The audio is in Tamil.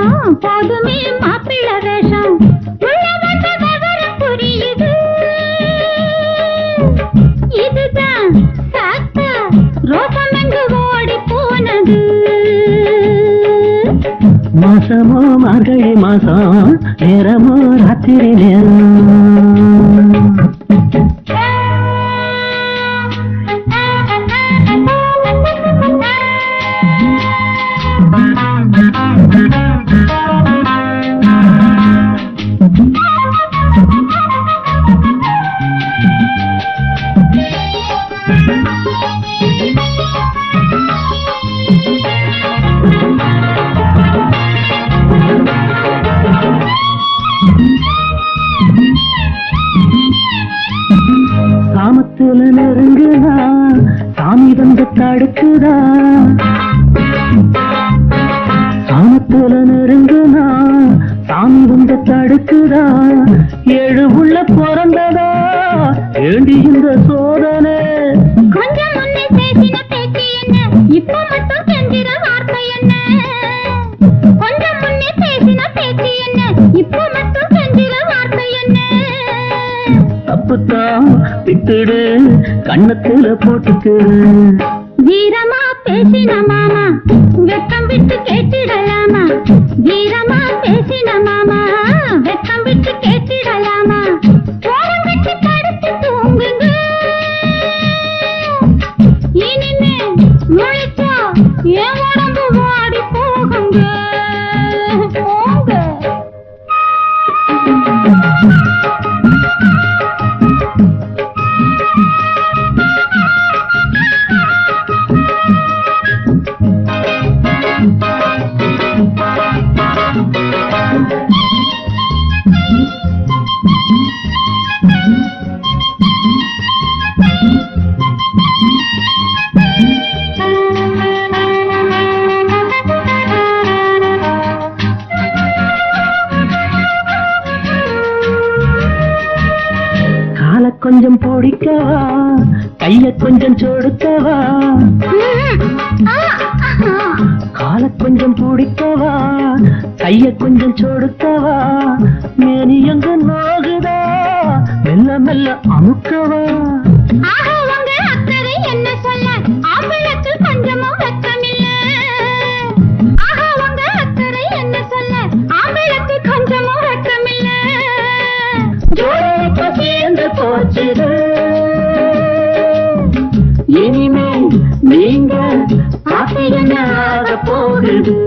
வேஷம். போதுமே மாப்பிள்ள வேஷம் புரியுது. இதுதான் ரோசம் எங்கு ஓடி போனது. மாசமோ மார்கழி மாசம் நேரமோ ராத்திரி நேரம். காமத்துல நெருங்குதா? சாமி வந்து தடுக்குதா காமத்துல நெருங்குதா? சாமி வந்து தடுக்குதா ஏழு உள்ள பிறந்ததா? ஏண்டி இந்த சோதனை? விட்டுடு கண்ணத்துல போட்டுக்கு. வீரமா பேசின மாமா வெக்கம் விட்டு கேட்டிடலாமா? வீரமா கொஞ்சம் பிடிக்கவா? கைய கொஞ்சம் சொடுக்கவா? கால கொஞ்சம் பிடிக்கவா? கைய கொஞ்சம் சொடுக்கவா? மேனி எங்க நோகுதா? மெல்ல மெல்ல அமுக்கவா? போச்சுது. இனிமே நீங்க போகுது.